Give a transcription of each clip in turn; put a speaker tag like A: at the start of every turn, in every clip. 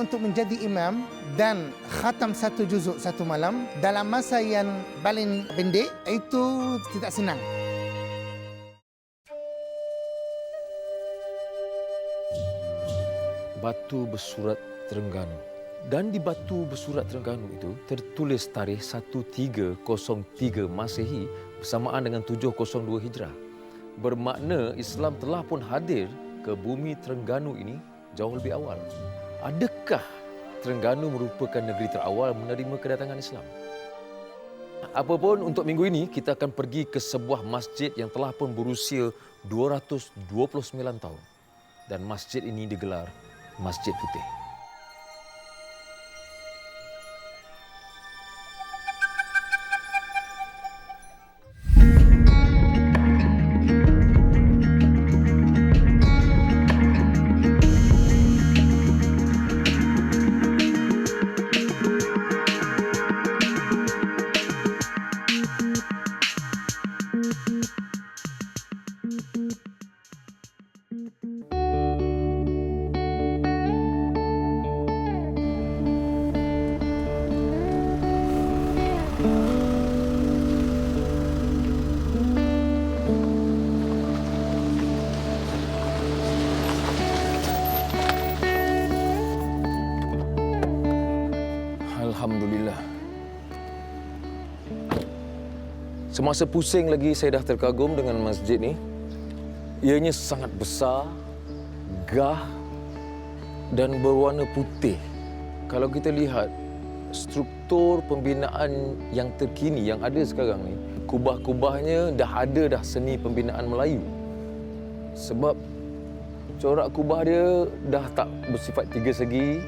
A: untuk menjadi imam dan khatam satu juzuk satu malam dalam masa yang paling pendek itu tidak senang.
B: Batu bersurat Terengganu. Dan di batu bersurat Terengganu itu tertulis tarikh 1303 Masehi bersamaan dengan 702 Hijrah. Bermakna Islam telah pun hadir ke bumi Terengganu ini jauh lebih awal. Adakah Terengganu merupakan negeri terawal menerima kedatangan Islam? Apapun untuk minggu ini kita akan pergi ke sebuah masjid yang telah pun berusia 229 tahun. Dan masjid ini digelar Masjid Putih. Semasa pusing lagi saya dah terkagum dengan masjid ni. Ianya sangat besar, gah dan berwarna putih. Kalau kita lihat struktur pembinaan yang terkini yang ada sekarang ni, kubah-kubahnya dah ada dah seni pembinaan Melayu. Sebab corak kubah dia dah tak bersifat tiga segi,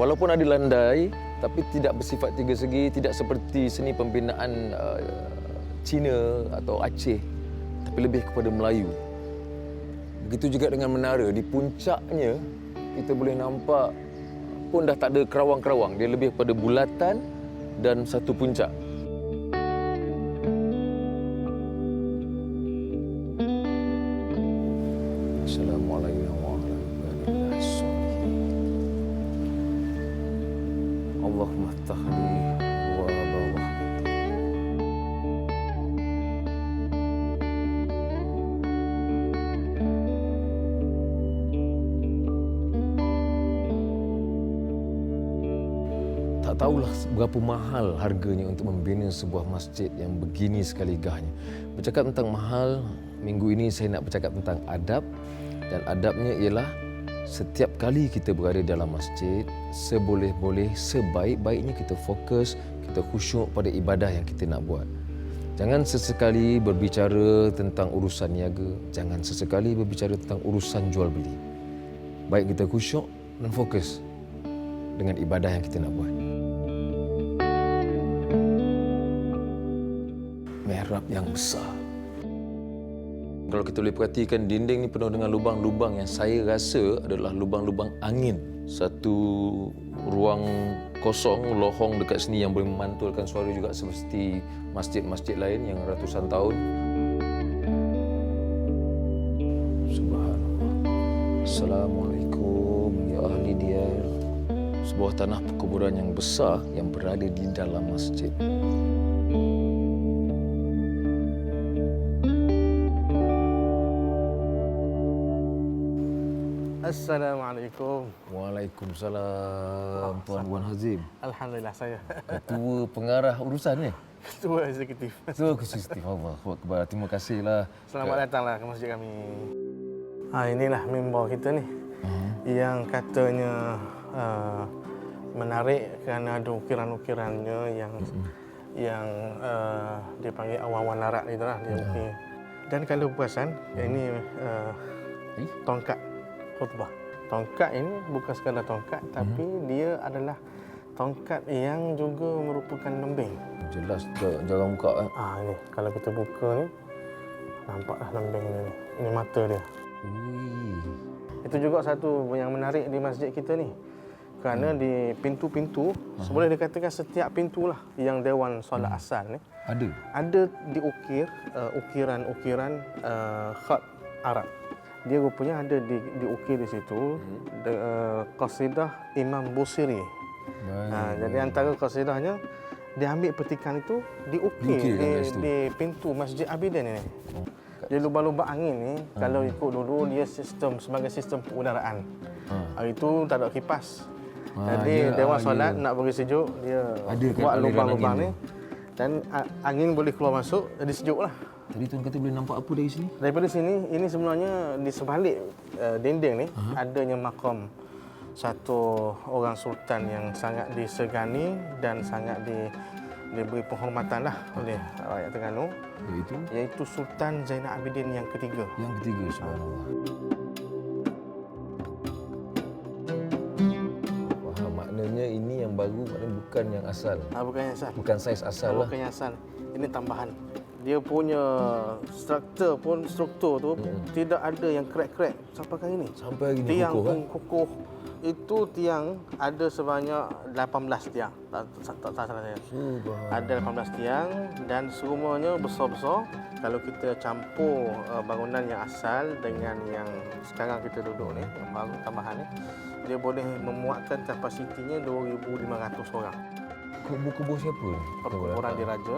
B: Walaupun ada landai, tapi tidak bersifat tiga segi, tidak seperti seni pembinaan uh, Cina atau Aceh, tapi lebih kepada Melayu. Begitu juga dengan menara. Di puncaknya, kita boleh nampak pun dah tak ada kerawang-kerawang. Dia lebih kepada bulatan dan satu puncak. Tak tahulah berapa mahal harganya untuk membina sebuah masjid yang begini sekali gahnya. Bercakap tentang mahal, minggu ini saya nak bercakap tentang adab dan adabnya ialah setiap kali kita berada dalam masjid, seboleh-boleh, sebaik-baiknya kita fokus, kita khusyuk pada ibadah yang kita nak buat. Jangan sesekali berbicara tentang urusan niaga, jangan sesekali berbicara tentang urusan jual beli. Baik kita khusyuk dan fokus dengan ibadah yang kita nak buat. Mihrab yang besar. Kalau kita boleh perhatikan dinding ni penuh dengan lubang-lubang yang saya rasa adalah lubang-lubang angin. Satu ruang kosong, lohong dekat sini yang boleh memantulkan suara juga seperti masjid-masjid lain yang ratusan tahun. Assalamualaikum ya ahli diyar. Sebuah tanah perkuburan yang besar yang berada di dalam masjid.
C: Assalamualaikum.
B: Waalaikumsalam Tuan Wan Hazim.
C: Alhamdulillah saya
B: Ketua pengarah urusan ni.
C: ketua eksekutif.
B: Ketua khusus Allah Akbar. Terima kasihlah.
C: Selamat datanglah ke masjid kami. Ha, inilah mimbar kita ni.
B: Uh-huh.
C: Yang katanya uh, menarik kerana ada ukiran-ukirannya yang
B: Hmm.
C: yang uh, dia panggil awan-awan larat itu lah. Dia ukir. Dan kalau perasan, yang ini uh,
B: Eh?
C: tongkat khutbah. Tongkat ini bukan sekadar tongkat, tapi dia adalah tongkat yang juga merupakan lembing.
B: Jelas jar- jarang buka eh.
C: Ah ini kalau kita buka ni nampaklah lembing ni. Ini mata dia.
B: Ui.
C: Itu juga satu yang menarik di masjid kita ni. Kerana di pintu-pintu, boleh dikatakan setiap pintu lah yang Dewan Solat Asal ni
B: Ada.
C: ada diukir uh, ukiran-ukiran uh, khat Arab. Dia rupanya ada di diukir di situ
B: Hmm.
C: de, uh, qasidah Imam Busiri. Ha, jadi antara qasidahnya dia ambil petikan itu diukir
B: Diukir
C: di,
B: situ.
C: di pintu Masjid Abidin ini. Di lubang-lubang angin ni kalau ikut dulu dia sistem sebagai sistem pengudaraan. Hari itu tak ada kipas.
B: Ah,
C: Jadi
B: dia-
C: dewan
B: ah,
C: solat
B: dia-
C: nak bagi sejuk dia
B: Ada
C: buat lubang-lubang ni dan angin boleh keluar masuk jadi sejuk lah.
B: Tadi tuan kata boleh nampak apa dari sini?
C: Daripada sini, ini sebenarnya di sebalik uh, dinding ni uh-huh. adanya makam satu orang sultan yang sangat disegani dan sangat di, diberi penghormatan lah oleh rakyat Terengganu
B: Iaitu
C: iaitu Sultan Zainal Abidin yang ketiga.
B: yang ketiga subhanallah. Bukan yang asal.
C: Ah, bukan yang asal.
B: Bukan saiz asal lah.
C: Bukan yang asal. Ini tambahan. Dia punya struktur pun struktur tu hmm. tidak ada yang crack-crack sampai kali ini.
B: Sampai hari ni
C: tiang
B: kokoh,
C: pun
B: eh?
C: Itu tiang ada sebanyak 18 tiang. Tak, tak, tak, tak salah saya. Ada 18 tiang dan semuanya besar-besar. Kalau kita campur uh, bangunan yang asal dengan yang sekarang kita duduk ni, yang baru tambahan ni, dia boleh memuatkan kapasitinya 2,500 orang.
B: Kubur-kubur siapa?
C: Perkuburan diraja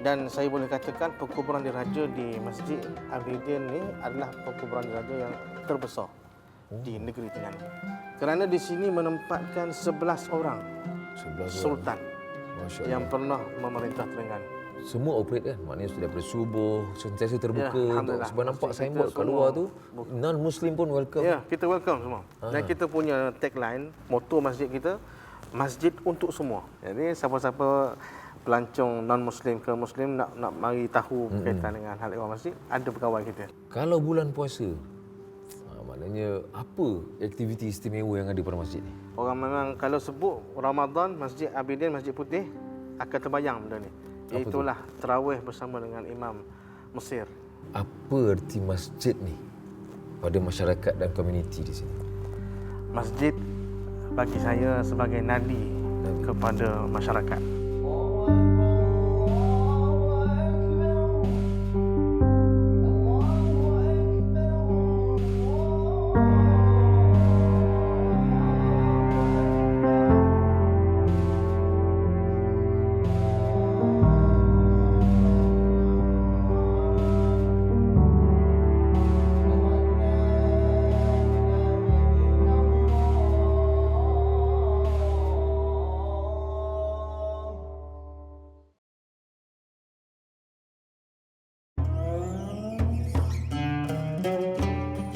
C: dan saya boleh katakan perkuburan diraja di Masjid Abidin ni adalah perkuburan diraja yang terbesar di negeri Terengganu. Kerana di sini menempatkan 11 orang
B: Sebelah
C: sultan
B: Masya
C: yang pernah memerintah Terengganu.
B: Semua operate kan? Maknanya sudah daripada subuh, sentiasa terbuka
C: Ya,
B: untuk
C: Alhamdulillah.
B: sebab nampak signboard kat luar tu non-muslim pun welcome.
C: Ya, kita welcome semua. Dan kita punya tagline, moto masjid kita, masjid untuk semua. Jadi siapa-siapa pelancong non-muslim ke muslim nak nak mari tahu berkaitan dengan hal ehwal masjid, ada pegawai kita.
B: Kalau bulan puasa, maknanya apa aktiviti istimewa yang ada pada masjid ni?
C: Orang memang kalau sebut Ramadan, Masjid Abidin, Masjid Putih akan terbayang benda ni. Itulah terawih bersama dengan Imam Mesir.
B: Apa erti masjid ni pada masyarakat dan komuniti di sini?
C: Masjid bagi saya sebagai nadi kepada masyarakat.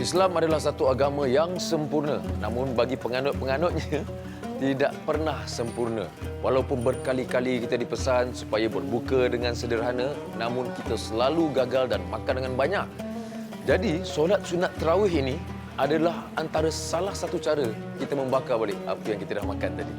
B: Islam adalah satu agama yang sempurna, namun bagi penganut-penganutnya tidak pernah sempurna. Walaupun berkali-kali kita dipesan supaya berbuka dengan sederhana, namun kita selalu gagal dan makan dengan banyak. Jadi, solat sunat terawih ini adalah antara salah satu cara kita membakar balik apa yang kita dah makan tadi.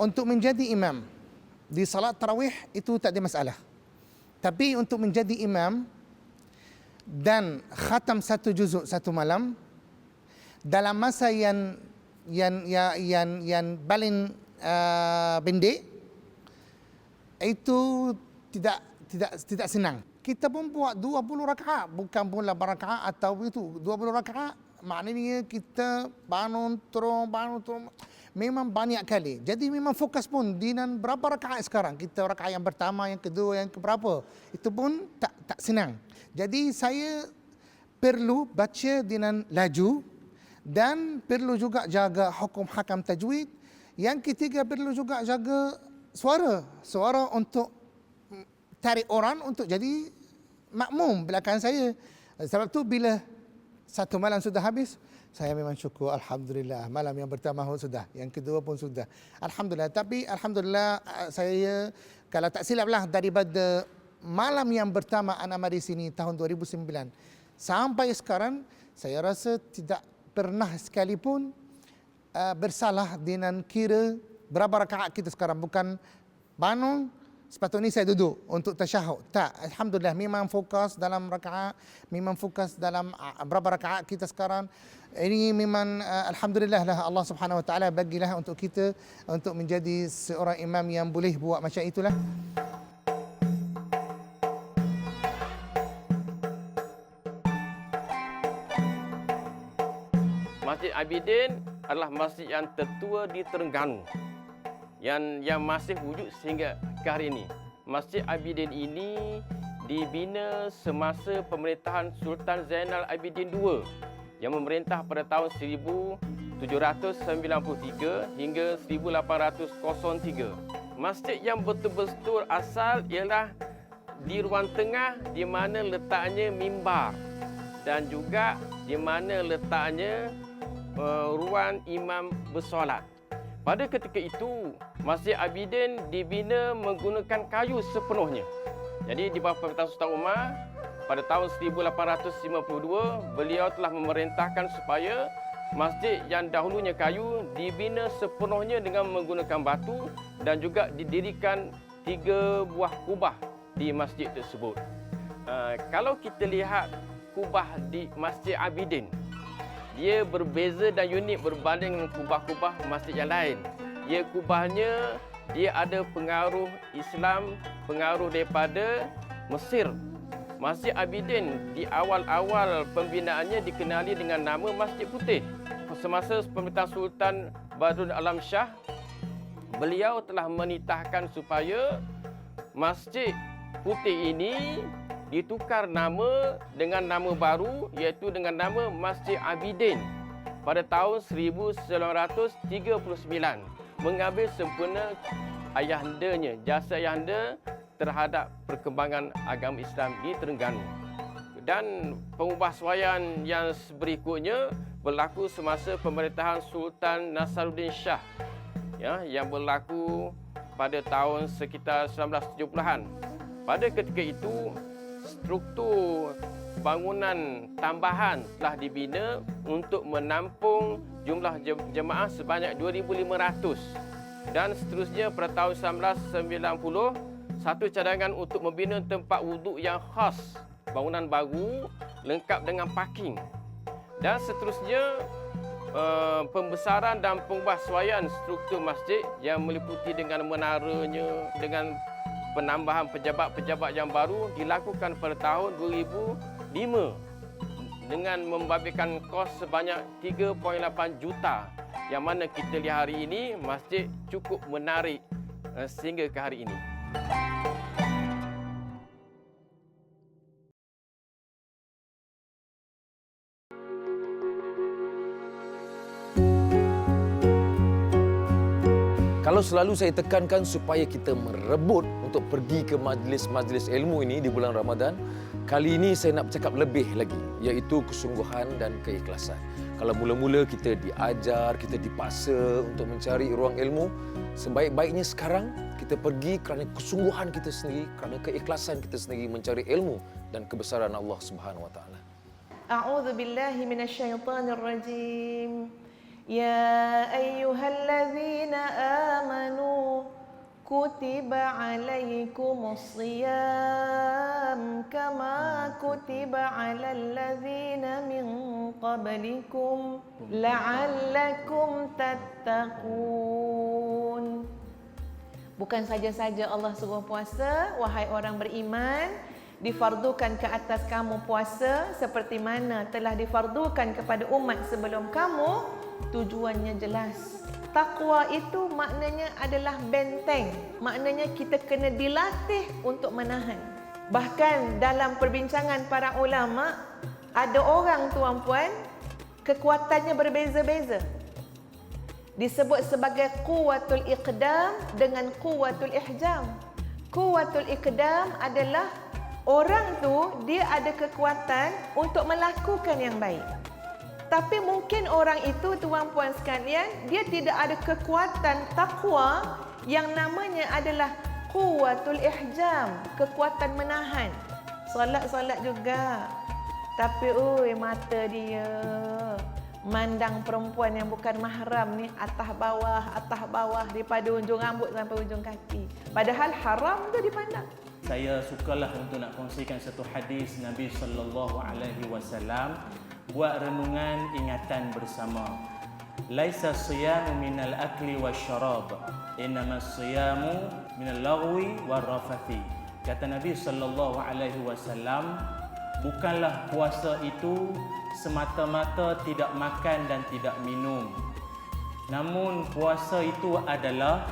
A: Untuk menjadi imam di salat tarawih itu tak ada masalah. Tapi untuk menjadi imam dan khatam satu juzuk satu malam dalam masa yang yang yang yang, yang paling uh, pendek itu tidak tidak tidak senang. Kita pun buat 20 rakaat bukan pun 8 rakaat atau itu 20 rakaat maknanya kita bangun turun bangun turun memang banyak kali. Jadi memang fokus pun di nan berapa rakaat sekarang. Kita rakaat yang pertama, yang kedua, yang keberapa. Itu pun tak tak senang. Jadi saya perlu baca dengan laju dan perlu juga jaga hukum hakam tajwid. Yang ketiga perlu juga jaga suara. Suara untuk tarik orang untuk jadi makmum belakang saya. Sebab tu bila satu malam sudah habis, saya memang syukur Alhamdulillah. Malam yang pertama pun sudah. Yang kedua pun sudah. Alhamdulillah. Tapi Alhamdulillah ah, saya kalau tak silaplah daripada malam yang pertama anak mari sini tahun 2009 sampai sekarang saya rasa tidak pernah sekalipun uh, bersalah dengan kira berapa rakaat kita sekarang bukan bangun sepatutnya saya duduk untuk tasyahud tak alhamdulillah memang fokus dalam rakaat memang fokus dalam uh, berapa rakaat kita sekarang ini memang uh, alhamdulillah lah Allah Subhanahu wa taala bagilah untuk kita untuk menjadi seorang imam yang boleh buat macam itulah
D: Masjid Abidin adalah masjid yang tertua di Terengganu yang yang masih wujud sehingga ke hari ini. Masjid Abidin ini dibina semasa pemerintahan Sultan Zainal Abidin II yang memerintah pada tahun 1793 hingga 1803. Masjid yang betul-betul asal ialah di ruang tengah di mana letaknya mimbar dan juga di mana letaknya uh, ruang imam bersolat. Pada ketika itu, Masjid Abidin dibina menggunakan kayu sepenuhnya. Jadi di bawah pemerintahan Sultan Umar, pada tahun 1852, beliau telah memerintahkan supaya masjid yang dahulunya kayu dibina sepenuhnya dengan menggunakan batu dan juga didirikan tiga buah kubah di masjid tersebut. Uh, kalau kita lihat kubah di Masjid Abidin, dia berbeza dan unik berbanding dengan kubah-kubah masjid yang lain. Ia kubahnya dia ada pengaruh Islam, pengaruh daripada Mesir. Masjid Abidin di awal-awal pembinaannya dikenali dengan nama Masjid Putih. Semasa pemerintahan Sultan Badrul Alam Shah, beliau telah menitahkan supaya Masjid Putih ini ditukar nama dengan nama baru iaitu dengan nama Masjid Abidin pada tahun 1939 mengambil sempurna ayahandanya jasa ayahanda terhadap perkembangan agama Islam di Terengganu. Dan pengubahsuaian yang berikutnya berlaku semasa pemerintahan Sultan Nasaruddin Shah ya yang berlaku pada tahun sekitar 1970-an pada ketika itu struktur bangunan tambahan telah dibina untuk menampung jumlah jemaah sebanyak 2,500 dan seterusnya pada tahun 1990 satu cadangan untuk membina tempat wuduk yang khas. Bangunan baru lengkap dengan parking. Dan seterusnya uh, pembesaran dan pengubahsuaian struktur masjid yang meliputi dengan menaranya dengan penambahan pejabat-pejabat yang baru dilakukan pada tahun 2005 dengan membabitkan kos sebanyak 3.8 juta. Yang mana kita lihat hari ini masjid cukup menarik eh, sehingga ke hari ini.
B: Kalau selalu saya tekankan supaya kita merebut untuk pergi ke majlis-majlis ilmu ini di bulan Ramadan, kali ini saya nak bercakap lebih lagi, iaitu kesungguhan dan keikhlasan. Kalau mula-mula kita diajar, kita dipaksa untuk mencari ruang ilmu, sebaik-baiknya sekarang kita pergi kerana kesungguhan kita sendiri, kerana keikhlasan kita sendiri mencari ilmu dan kebesaran Allah Subhanahu Wa Taala.
E: A'udzu billahi minasyaitonir rajim. Ya ayyuhallazina amanu كتب عليكم الصيام كما كتب على الذين من قبلكم لعلكم تتقون Bukan saja-saja Allah suruh puasa, wahai orang beriman, difardukan ke atas kamu puasa seperti mana telah difardukan kepada umat sebelum kamu, tujuannya jelas. Takwa itu maknanya adalah benteng. Maknanya kita kena dilatih untuk menahan. Bahkan dalam perbincangan para ulama, ada orang tuan-puan kekuatannya berbeza-beza. Disebut sebagai kuwatul iqdam dengan kuwatul ihjam. Kuwatul iqdam adalah orang tu dia ada kekuatan untuk melakukan yang baik. Tapi mungkin orang itu tuan-puan sekalian dia tidak ada kekuatan takwa yang namanya adalah kuwatul ihjam, kekuatan menahan. Solat-solat juga. Tapi oi mata dia mandang perempuan yang bukan mahram ni atas bawah, atas bawah daripada ujung rambut sampai ujung kaki. Padahal haram tu dipandang.
F: Saya sukalah untuk nak kongsikan satu hadis Nabi sallallahu alaihi wasallam buat renungan ingatan bersama. Laisa siyamu minal akli wasyarab, innama siyamu minal lagwi warafathi. Kata Nabi sallallahu alaihi wasallam, bukanlah puasa itu semata-mata tidak makan dan tidak minum. Namun puasa itu adalah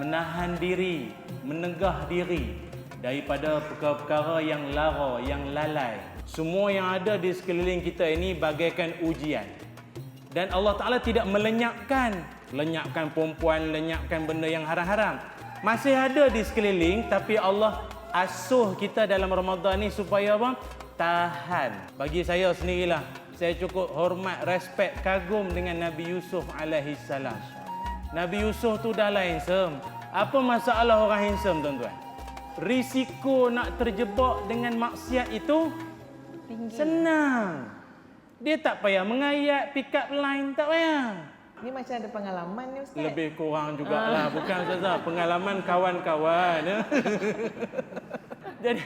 F: menahan diri, menegah diri daripada perkara-perkara yang lara, yang lalai. Semua yang ada di sekeliling kita ini bagaikan ujian. Dan Allah Ta'ala tidak melenyapkan, lenyapkan perempuan, lenyapkan benda yang haram-haram. Masih ada di sekeliling tapi Allah asuh kita dalam Ramadan ni supaya apa? Tahan. Bagi saya sendirilah, saya cukup hormat, respect, kagum dengan Nabi Yusuf alaihi salam. Nabi Yusuf tu dah lah handsome. Apa masalah orang handsome tuan-tuan? Risiko nak terjebak dengan maksiat itu
E: Tinggi.
F: senang. Dia tak payah mengayat pick up line, tak payah.
E: Ni macam ada pengalaman ni Ustaz.
F: Lebih kurang jugalah, bukan Ustazah. Pengalaman kawan-kawan. ya. jadi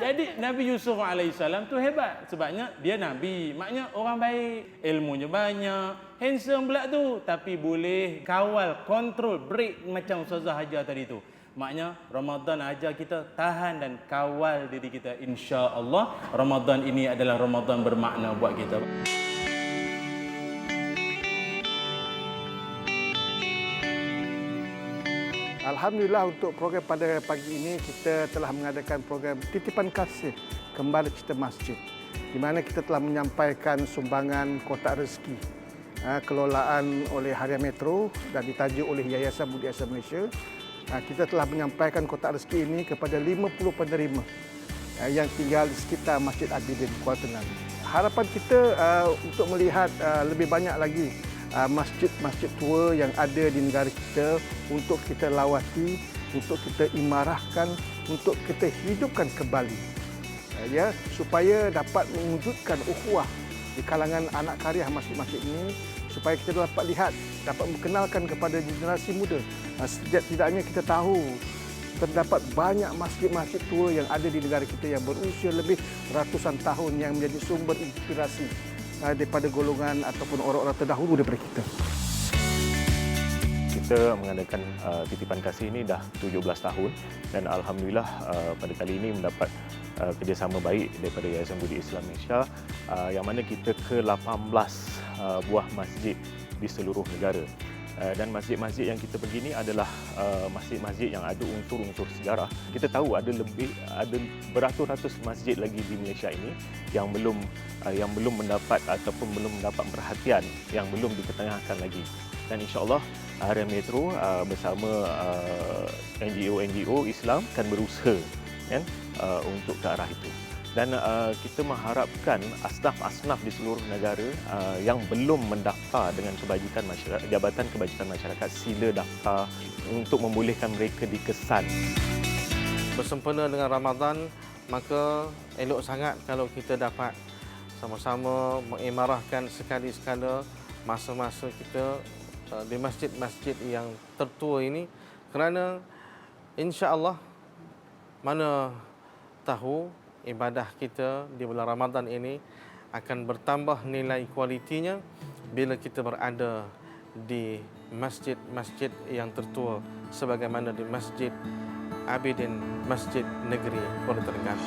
F: jadi Nabi Yusuf alaihissalam tu hebat sebabnya dia nabi. Maknanya orang baik, ilmunya banyak, handsome pula tu tapi boleh kawal, kontrol, break macam Ustazah ajar tadi tu. Maknanya Ramadan ajar kita tahan dan kawal diri kita insya-Allah. Ramadan ini adalah Ramadan bermakna buat kita.
G: Alhamdulillah untuk program pada pagi ini kita telah mengadakan program titipan kasih kembali cita masjid di mana kita telah menyampaikan sumbangan kotak rezeki ah, kelolaan oleh Harian Metro dan ditajuk oleh Yayasan Budi Asal Malaysia. Ah, Kita telah menyampaikan kotak rezeki ini kepada 50 penerima ah, yang tinggal di sekitar Masjid Abidin Kuala Terengganu. Harapan kita untuk melihat lebih banyak lagi masjid-masjid tua yang ada di negara kita untuk kita lawati, untuk kita imarahkan, untuk kita hidupkan kembali. Ah, Ya, supaya dapat mewujudkan ukhuwah di kalangan anak karya masjid-masjid ini supaya kita dapat lihat, dapat mengenalkan kepada generasi muda. Ah, Setidaknya kita tahu terdapat banyak masjid-masjid tua yang ada di negara kita yang berusia lebih ratusan tahun yang menjadi sumber inspirasi ah, daripada golongan ataupun orang-orang terdahulu daripada kita.
H: Kita mengadakan uh, titipan kasih ini dah 17 tahun dan alhamdulillah uh, pada kali ini mendapat uh, kerjasama baik daripada Yayasan Budi Islam Malaysia uh, yang mana kita ke 18 uh, buah masjid di seluruh negara. Uh, dan masjid-masjid yang kita pergi ini adalah uh, masjid-masjid yang ada unsur-unsur sejarah. Kita tahu ada lebih ada beratus-ratus masjid lagi di Malaysia ini yang belum uh, yang belum mendapat ataupun belum mendapat perhatian yang belum diketengahkan lagi. Dan insya-Allah Harian Metro bersama NGO-NGO Islam akan berusaha kan untuk ke arah itu. Dan uh, kita mengharapkan asnaf-asnaf di seluruh negara uh, yang belum mendaftar dengan kebajikan masyarakat Jabatan Kebajikan Masyarakat sila daftar untuk membolehkan mereka dikesan.
C: bersempena dengan Ramadan maka elok sangat kalau kita dapat sama-sama mengimarahkan sekali-sekala masa-masa kita uh, di masjid-masjid yang tertua ini kerana insya-Allah mana tahu ibadah kita di bulan Ramadan ini akan bertambah nilai kualitinya bila kita berada di masjid-masjid yang tertua sebagaimana di Masjid Abidin Masjid Negeri Kuala Terengganu.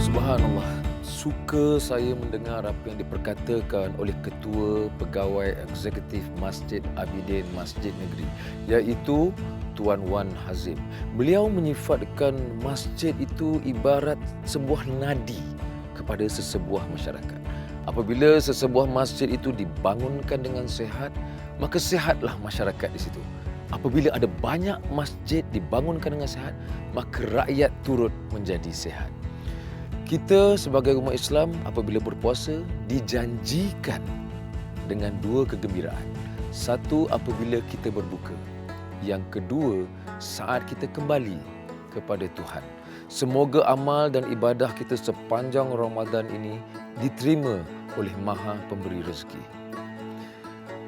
B: Subhanallah, suka saya mendengar apa yang diperkatakan oleh Ketua Pegawai Eksekutif Masjid Abidin Masjid Negeri iaitu Tuan Wan Hazim. Beliau menyifatkan masjid itu ibarat sebuah nadi kepada sesebuah masyarakat. Apabila sesebuah masjid itu dibangunkan dengan sehat, maka sehatlah masyarakat di situ. Apabila ada banyak masjid dibangunkan dengan sehat, maka rakyat turut menjadi sehat. Kita sebagai umat Islam apabila berpuasa dijanjikan dengan dua kegembiraan. Satu apabila kita berbuka. Yang kedua saat kita kembali kepada Tuhan. Semoga amal dan ibadah kita sepanjang Ramadan ini diterima oleh Maha Pemberi Rezeki.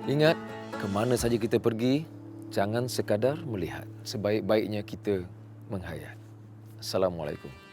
B: Ingat, ke mana saja kita pergi, jangan sekadar melihat. Sebaik-baiknya kita menghayat. Assalamualaikum.